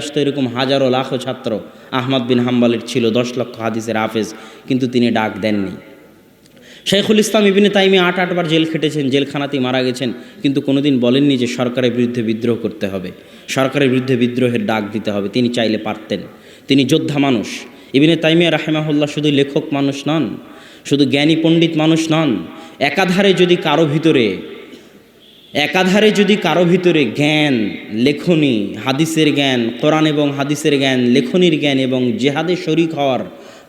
আসতো এরকম হাজারো, লাখো ছাত্র আহমদ বিন হাম্বালের ছিল, দশ লক্ষ হাদিসের হাফেজ, কিন্তু তিনি ডাক দেননি। শেখুল ইসলাম ইবিনে তাইমি আট আটবার জেল খেটেছেন, জেলখানাতেই মারা গেছেন, কিন্তু কোনোদিন বলেননি যে সরকারের বিরুদ্ধে বিদ্রোহ করতে হবে। সরকারের বিরুদ্ধে বিদ্রোহের ডাক দিতে হবে, তিনি চাইলে পারতেন। তিনি যোদ্ধা মানুষ। ইবিনে তাইমিয়া রাহেমাহুল্লাহ শুধু লেখক মানুষ নন, শুধু জ্ঞানী পণ্ডিত মানুষ নন, একাধারে যদি কারও ভিতরে একাধারে যদি কারও ভিতরে জ্ঞান, লেখনী, হাদিসের জ্ঞান, কোরআন এবং হাদিসের জ্ঞান, লেখনির জ্ঞান এবং জেহাদে শরিক হওয়ার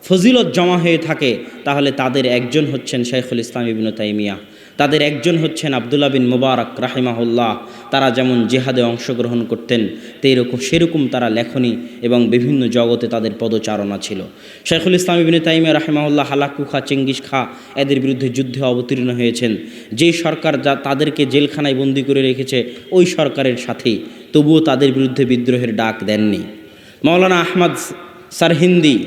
ফজিলত জমা হয়ে থাকে, তাহলে তাদের একজন হচ্ছেন শেখুল ইসলাম ইবিন তাইমিয়া। তাদের একজন হচ্ছেন আবদুল্লাহ বিন মুবারক রাহিমাহুল্লাহ। তারা যেমন জেহাদে অংশগ্রহণ করতেন তেরকম সেরকম তারা লেখনী এবং বিভিন্ন জগতে তাদের পদচারণা ছিল। শেখুল ইসলাম ইবিন তাইমিয়া রাহিমাহুল্লাহ হালাকু খা চেঙ্গিস খা এদের বিরুদ্ধে যুদ্ধে অবতীর্ণ হয়েছেন। যেই সরকার যা তাদেরকে জেলখানায় বন্দি করে রেখেছে, ওই সরকারের সাথেই। তবুও তাদের বিরুদ্ধে বিদ্রোহের ডাক দেননি। মৌলানা আহমদ সারহিন্দি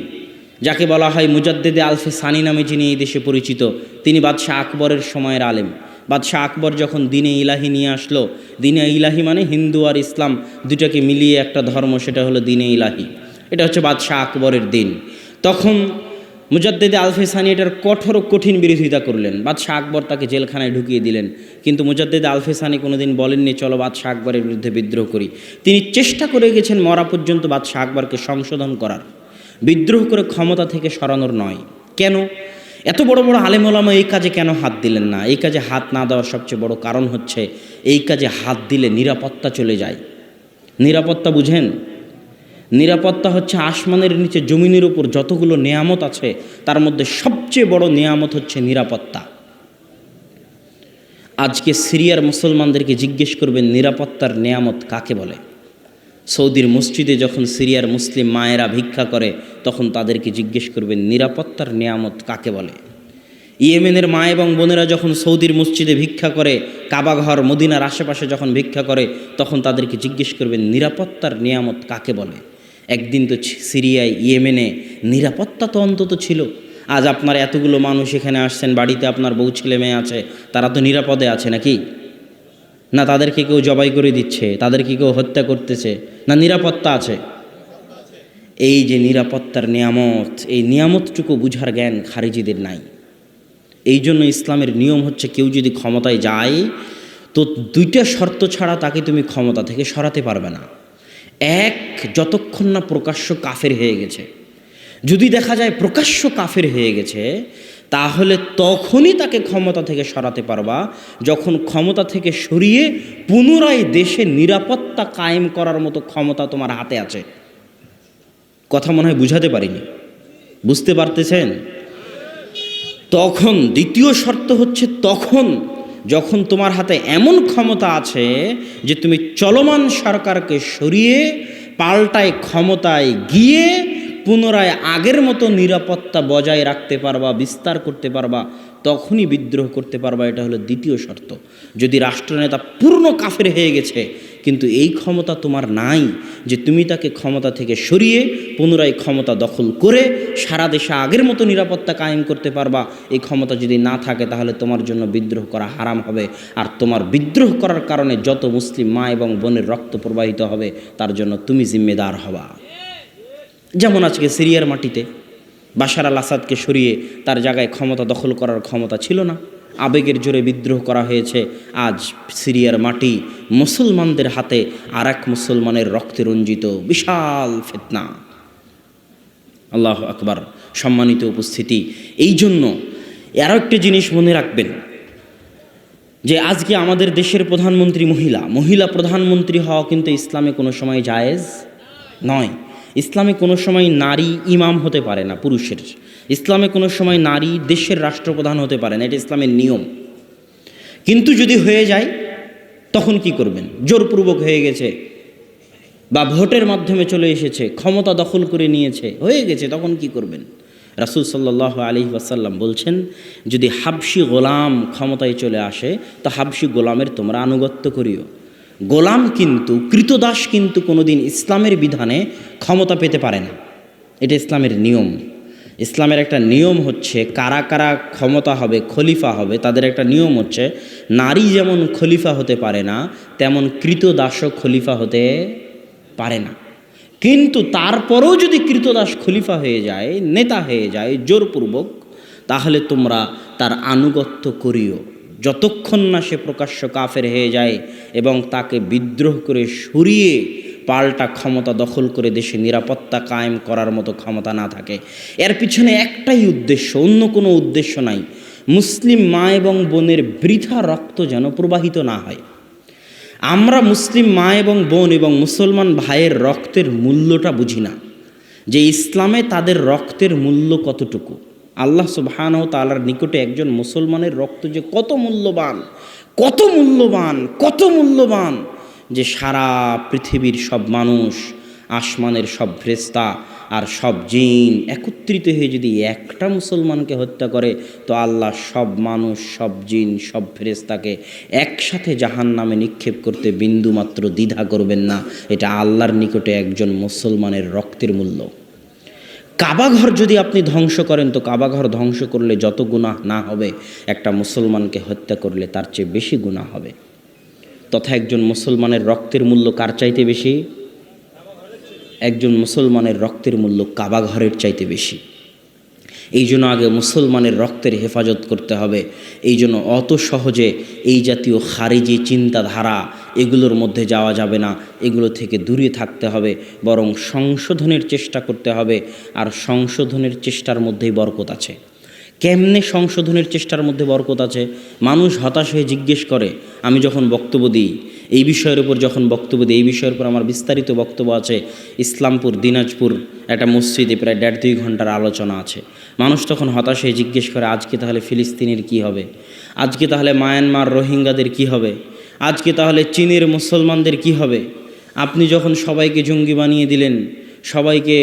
যাকে বলা হয় মুজাদ্দেদে আলফে সানি নামে যিনি এই দেশে পরিচিত, তিনি বাদশাহ আকবরের সময়ের আলেম। বাদশাহ আকবর যখন দিনে ইলাহি নিয়ে আসলো, দিনে ইলাহি মানে হিন্দু আর ইসলাম দুটাকে মিলিয়ে একটা ধর্ম, সেটা হলো দিনে ইলাহি। এটা হচ্ছে বাদশাহ আকবরের দিন। তখন মুজাদ্দেদে আলফে সানি এটার কঠোর কঠিন বিরোধিতা করলেন। বাদশাহ আকবর তাকে জেলখানায় ঢুকিয়ে দিলেন। কিন্তু মুজাদ্দেদে আলফে সানি কোনোদিন বলেননি, চলো বাদশাহ আকবরের বিরুদ্ধে বিদ্রোহ করি। তিনি চেষ্টা করে গেছেন মরা পর্যন্ত বাদশাহ আকবরকে সংশোধন করার। বিদ্রোহ করে ক্ষমতা থেকে সরানোর নয়। কেন? এত বড় বড় আলেম আলেমোলামা এই কাজে কেন হাত দিলেন না? এই কাজে হাত না দেওয়ার সবচেয়ে বড় কারণ হচ্ছে এই কাজে হাত দিলে নিরাপত্তা চলে যায়। নিরাপত্তা বুঝেন? নিরাপত্তা হচ্ছে আসমানের নিচে জমিনের উপর যতগুলো নেয়ামত আছে, তার মধ্যে সবচেয়ে বড় নেয়ামত হচ্ছে নিরাপত্তা। আজকে সিরিয়ার মুসলমানদেরকে জিজ্ঞেস করবেন, নিরাপত্তার নেয়ামত কাকে বলে? সৌদির মসজিদে যখন সিরিয়ার মুসলিম মায়েরা ভিক্ষা করে, তখন তাদেরকে জিজ্ঞেস করবেন, নিরাপত্তার নেয়ামত কাকে বলে? ইয়েমেনের মা এবং বোনেরা যখন সৌদির মসজিদে ভিক্ষা করে কাবাঘর মদিনার আশেপাশে যখন ভিক্ষা করে, তখন তাদেরকে জিজ্ঞেস করবেন, নিরাপত্তার নিয়ামত কাকে বলে? একদিন তো সিরিয়ায়, ইয়েমেনে নিরাপত্তা তো অন্তত ছিল। আজ আপনার এতগুলো মানুষ এখানে আসছেন, বাড়িতে আপনার বউ ছেলে মেয়ে আছে, তারা তো নিরাপদে আছে নাকি? না তাদেরকে কেউ জবাই করে দিচ্ছে, তাদেরকে কেউ হত্যা করতেছে, না নিরাপত্তা আছে? এই যে নিরাপত্তার নিয়ামত, এই নিয়ামতটুকু বুঝার জ্ঞান খারিজিদের নাই। এই জন্য ইসলামের নিয়ম হচ্ছে কেউ যদি ক্ষমতায় যায়, তো দুইটা শর্ত ছাড়া তাকে তুমি ক্ষমতা থেকে সরাতে পারবে না। এক, যতক্ষণ না প্রকাশ্য কাফের হয়ে গেছে। যদি দেখা যায় প্রকাশ্য কাফের হয়ে গেছে তাহলে তখনই তাকে ক্ষমতা থেকে সরাতে পারবা, যখন ক্ষমতা থেকে সরিয়ে পুনরায় দেশে নিরাপত্তা কায়েম করার মতো ক্ষমতা তোমার হাতে আছে। কথা মনে হয় বুঝাতে পারিনি। বুঝতে পারতেছেন? তখন দ্বিতীয় শর্ত হচ্ছে তখন যখন তোমার হাতে এমন ক্ষমতা আছে যে তুমি চলমান সরকারকে সরিয়ে পাল্টায় ক্ষমতায় গিয়ে পুনরায় আগের মতো নিরাপত্তা বজায় রাখতে পারবা, বিস্তার করতে পারবা, তখনই বিদ্রোহ করতে পারবা, এটা হলো দ্বিতীয় শর্ত। যদি রাষ্ট্রনেতা পূর্ণ কাফের হয়ে গেছে, কিন্তু এই ক্ষমতা তোমার নাই, যে তুমি তাকে ক্ষমতা থেকে সরিয়ে পুনরায় ক্ষমতা দখল করে সারা দেশে আগের মতো নিরাপত্তা কায়েম করতে পারবা, এই ক্ষমতা যদি না থাকে, তাহলে তোমার জন্য বিদ্রোহ করা হারাম হবে। আর তোমার বিদ্রোহ করার কারণে যত মুসলিম মা এবং বোনের রক্ত প্রবাহিত হবে, তার জন্য তুমি জিম্মেদার হবা। যেমন আজকে সিরিয়ার মাটিতে বাশার আল আসাদকে সরিয়ে তার জায়গায় ক্ষমতা দখল করার ক্ষমতা ছিল না। আবেগের জোরে বিদ্রোহ করা হয়েছে। আজ সিরিয়ার মাটি মুসলমানদের হাতে আর এক মুসলমানের রক্তে রঞ্জিত বিশাল ফেতনা। আল্লাহ আকবার। সম্মানিত উপস্থিতি। এই জন্য আরও একটি জিনিস মনে রাখবেন যে আজকে আমাদের দেশের প্রধানমন্ত্রী মহিলা। মহিলা প্রধানমন্ত্রী হওয়া কিন্তু ইসলামে কোনো সময় জায়েজ নয়। ইসলামে কোনো সময় নারী ইমাম হতে পারে না, পুরুষের। ইসলামে কোনো সময় নারী দেশের রাষ্ট্রপ্রধান হতে পারে না, এটা ইসলামের নিয়ম। কিন্তু যদি হয়ে যায়, তখন কি করবেন? জোরপূর্বক হয়ে গেছে বা ভোটের মাধ্যমে চলে এসেছে, ক্ষমতা দখল করে নিয়েছে, হয়ে গেছে, তখন কি করবেন? রাসুল সাল্লাহ আলি ওয়াসাল্লাম বলছেন, যদি হাবসি গোলাম ক্ষমতায় চলে আসে, তো হাবসি গোলামের তোমরা আনুগত্য করিও। গোলাম কিন্তু, কৃতদাস কিন্তু কোনোদিন ইসলামের বিধানে ক্ষমতা পেতে পারে না। এটা ইসলামের নিয়ম। ইসলামের একটা নিয়ম হচ্ছে, কারা কারা ক্ষমতা হবে, খলিফা হবে, তাদের একটা নিয়ম হচ্ছে, নারী যেমন খলিফা হতে পারে না, তেমন কৃতদাসও খলিফা হতে পারে না। কিন্তু তারপরেও যদি কৃতদাস খলিফা হয়ে যায়, নেতা হয়ে যায়, জোরপূর্বক, তাহলে তোমরা তার আনুগত্য করিও। যতক্ষণ না সে প্রকাশ্য কাফের হয়ে যায় এবং তাকে বিদ্রোহ করে সরিয়ে পাল্টা ক্ষমতা দখল করে দেশে নিরাপত্তা কায়েম করার মতো ক্ষমতা না থাকে। এর পিছনে একটাই উদ্দেশ্য, অন্য কোনো উদ্দেশ্য নাই। মুসলিম মা এবং বোনের বৃথা রক্ত যেন প্রবাহিত না হয়। আমরা মুসলিম মা এবং বোন এবং মুসলমান ভাইয়ের রক্তের মূল্যটা বুঝি না, যে ইসলামে তাদের রক্তের মূল্য কতটুকু। আল্লাহ ও তালার নিকটে একজন মুসলমানের রক্ত যে কত মূল্যবান কত মূল্যবান কত মূল্যবান, যে সারা পৃথিবীর সব মানুষ, আসমানের সব ফ্রেস্তা আর সব জিন একত্রিত হয়ে যদি একটা মুসলমানকে হত্যা করে, তো আল্লাহ সব মানুষ, সব জিন, সব ফেরেস্তাকে একসাথে জাহান নামে নিক্ষেপ করতে বিন্দুমাত্র দ্বিধা করবেন না। এটা আল্লাহর নিকটে একজন মুসলমানের রক্তের মূল্য। কাবাঘর যদি আপনি ধ্বংস করেন, তো কাবাঘর ধ্বংস করলে যত গুনাহ না হবে, একটা মুসলমানকে হত্যা করলে তার চেয়ে বেশি গুনাহ হবে। তথা একজন মুসলমানের রক্তের মূল্য কার চাইতে বেশি? একজন মুসলমানের রক্তের মূল্য কাবাঘরের চাইতে বেশি। এই জন্য আগে মুসলমানের রক্তের হেফাজত করতে হবে। এই জন্য অত সহজে এই জাতীয় খারিজি চিন্তাধারা এগুলোর মধ্যে যাওয়া যাবে না। এগুলো থেকে দূরে থাকতে হবে, বরং সংশোধনের চেষ্টা করতে হবে, আর সংশোধনের চেষ্টার মধ্যেই বরকত আছে। কেমনে সংশোধনের চেষ্টার মধ্যে বরকত আছে? মানুষ হতাশ হয়ে জিজ্ঞেস করে, আমি যখন বক্তব্য দিই, এই বিষয়ের উপর যখন বক্তব্য দিই, এই বিষয়ের উপর আমার বিস্তারিত বক্তব্য আছে। ইসলামপুর, দিনাজপুর, একটা মসজিদে প্রায় দেড় দুই ঘণ্টার আলোচনা আছে। মানুষ তখন হতাশ হয়ে জিজ্ঞেস করে, আজকে তাহলে ফিলিস্তিনের কি হবে? আজকে তাহলে মায়ানমার রোহিঙ্গাদের কি হবে? আজকে তাহলে চীনের মুসলমানদের কি হবে? আপনি যখন সবাইকে জঙ্গি বানিয়ে দিলেন সবাইকে